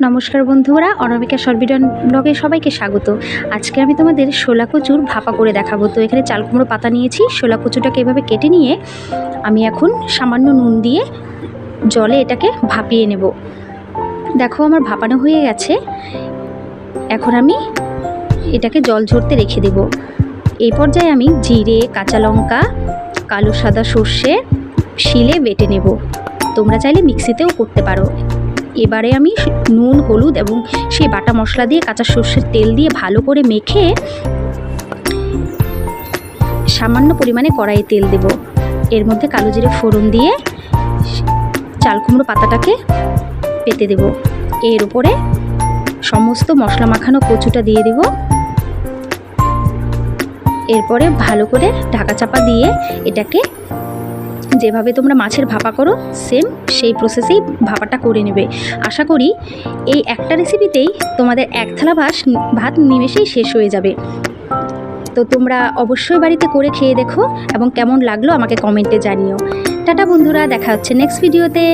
নমস্কার বন্ধুরা, অনামিকা সরবিডন ব্লগে সবাইকে স্বাগত। আজকে আমি তোমাদের শোলা কচুর ভাপা করে দেখাবো। তো এখানে চাল কুমড়ো পাতা নিয়েছি। শোলা কচুটাকে এভাবে কেটে নিয়ে আমি এখন সামান্য নুন দিয়ে জলে এটাকে ভাপিয়ে নেব। দেখো আমার ভাপানো হয়ে গেছে। এখন আমি এটাকে জল ঝরতে রেখে দেব। এই পর্যায়ে আমি জিরে, কাঁচা লঙ্কা, কালো সাদা সর্ষে শিলে বেটে নেব। তোমরা চাইলে মিক্সিতেও করতে পারো। এবারে আমি নুন, হলুদ এবং সেই বাটা মশলা দিয়ে কাঁচা সর্ষের তেল দিয়ে ভালো করে মেখে সামান্য পরিমাণে কড়াইয়ে তেল দেব। এর মধ্যে কালো জিরে ফোড়ন দিয়ে চাল কুমড়ো পাতাটাকে পেতে দেব। এর উপরে সমস্ত মশলা মাখানো কচুটা দিয়ে দেব। এরপরে ভালো করে ঢাকা চাপা দিয়ে এটাকে যেভাবে তোমরা মাছের ভাপা করো সেম সেই প্রসেসেই ভাপাটা করে নেবে। আশা করি এই একটা রেসিপিতেই তোমাদের এক থালা ভাস, ভাত নিমেষেই শেষ হয়ে যাবে। তো তোমরা অবশ্যই বাড়িতে করে খেয়ে দেখো এবং কেমন লাগল আমাকে কমেন্টে জানিও। টাটা বন্ধুরা, দেখা হচ্ছে নেক্সট ভিডিওতে